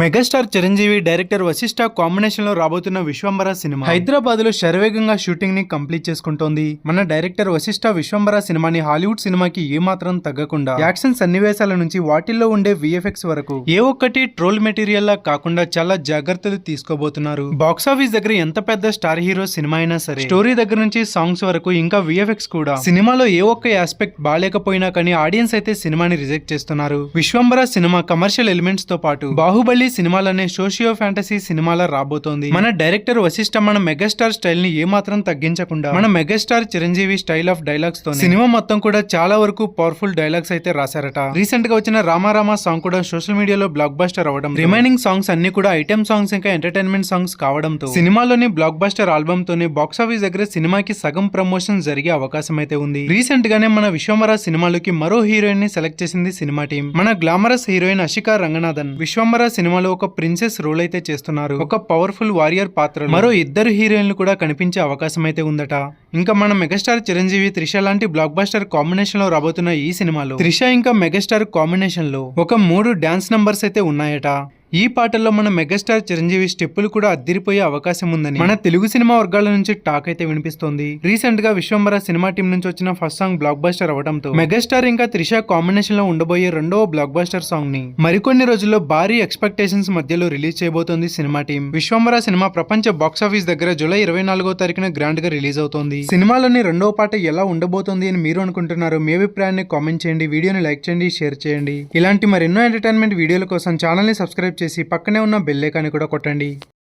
Megastar Chiranjeevi director Vashishtha కాంబినేషన్లో రాబోతున్న Vishwambhara cinema. హైదరాబాద్లో శరవేగంగా షూటింగ్ని కంప్లీట్ చేసుకుంటోంది. మన డైరెక్టర్ వశిష్ఠ విశ్వంబర సినిమాని హాలీవుడ్ సినిమాకి ఏమాత్రం తగ్గకుండా యాక్షన్ సన్నివేశాల నుంచి వాటిల్లో ఉండే విఎఫ్ఎక్స్ వరకు ఏ ఒక్కటి ట్రోల్ మెటీరియల్ లా కాకుండా చాలా జాగ్రత్తలు తీసుకోబోతున్నారు. బాక్సాఫీస్ దగ్గర ఎంత పెద్ద స్టార్ హీరో సినిమా అయినా సరే స్టోరీ దగ్గర నుంచి సాంగ్స్ వరకు ఇంకా విఎఫ్ఎక్స్ కూడా. సినిమాలో ఏ ఒక్క ఆస్పెక్ట్ బాగాలేకపోయినా కానీ ఆడియన్స్ అయితే సినిమాని రిజెక్ట్ చేస్తున్నారు. విశ్వంబర సినిమా కమర్షియల్ ఎలిమెంట్స్తో పాటు బాహుబలి సినిమాలనే సోషియో ఫ్యాంటసీ సినిమాల రాబోతోంది. మన డైరెక్టర్ వశిష్ట మన మెగాస్టార్ స్టైల్ని ఏమాత్రం తగ్గించకుండా మన మెగాస్టార్ చిరంజీవి స్టైల్ ఆఫ్ డైలాగ్స్తో సినిమా మొత్తం కూడా చాలా వరకు పవర్ఫుల్ డైలాగ్స్ అయితే రాశారట. రీసెంట్గా వచ్చిన రామారామ సాంగ్ కూడా సోషల్ మీడియాలో బ్లాక్ బస్టర్ అవడం రిమైనింగ్ సాంగ్స్ అన్ని కూడా ఐటెం సాంగ్స్ ఇంకా ఎంటర్టైన్మెంట్ సాంగ్స్ కావడంతో సినిమాలోని బ్లాక్ బస్టర్ ఆల్బమ్ తోనే బాక్స్ ఆఫీస్ దగ్గర సినిమాకి సగం ప్రమోషన్ జరిగే అవకాశం అయితే ఉంది. రీసెంట్ గానే మన విశ్వమర సినిమాలకి మరో హీరోయిన్ని సెలెక్ట్ చేసింది సినిమా టీం. మన గ్లామరస్ హీరోయిన్ అషికా రంగనాథన్. విశ్వంబర సినిమాలో ఒక ప్రిన్సెస్ రోల్ అయితే చేస్తున్నారు. ఒక పవర్ఫుల్ వారియర్ పాత్ర మరో ఇద్దరు హీరోయిన్లు కూడా కనిపించే అవకాశం అయితే ఉందట. ఇంకా మన మెగాస్టార్ చిరంజీవి త్రిష లాంటి బ్లాక్ బస్టర్ కాంబినేషన్లో రాబోతున్న ఈ సినిమాలో. త్రిష ఇంకా మెగాస్టార్ కాంబినేషన్లో ఒక మూడు డాన్స్ నంబర్స్ అయితే ఉన్నాయట. ఈ పాటల్లో మన మెగాస్టార్ చిరంజీవి స్టెప్పులు కూడా అద్దిరిపోయే అవకాశం ఉందని మన తెలుగు సినిమా వర్గాల నుంచి టాక్ అయితే వినిపిస్తోంది. రీసెంట్గా విశ్వంబర సినిమా టీం నుంచి వచ్చిన ఫస్ట్ సాంగ్ బ్లాక్ బస్టర్ అవడంతో మెగాస్టార్ ఇంకా త్రిష కాంబినేషన్లో ఉండబోయే రెండవ బ్లాక్ బస్టర్ సాంగ్ని మరికొన్ని రోజుల్లో భారీ ఎక్స్పెక్టేషన్స్ మధ్యలో రిలీజ్ చేయబోతోంది సినిమా టీం. విశ్వంబర సినిమా ప్రపంచ బాక్స్ ఆఫీస్ దగ్గర జూలై ఇరవై నాలుగో తారీఖున గ్రాండ్గా రిలీజ్ అవుతోంది. సినిమాలోని రెండవ పాట ఎలా ఉండబోతోంది అని మీరు అనుకుంటున్నారు మీ అభిప్రాయాన్ని కామెంట్ చేయండి. వీడియోని లైక్ చేయండి షేర్ చేయండి. ఇలాంటి మరెన్నో ఎంటర్టైన్మెంట్ వీడియోల కోసం ఛానల్ని సబ్స్క్రైబ్ చేసి పక్కనే ఉన్న బెల్ ఐకాన్ని కూడా కొట్టండి.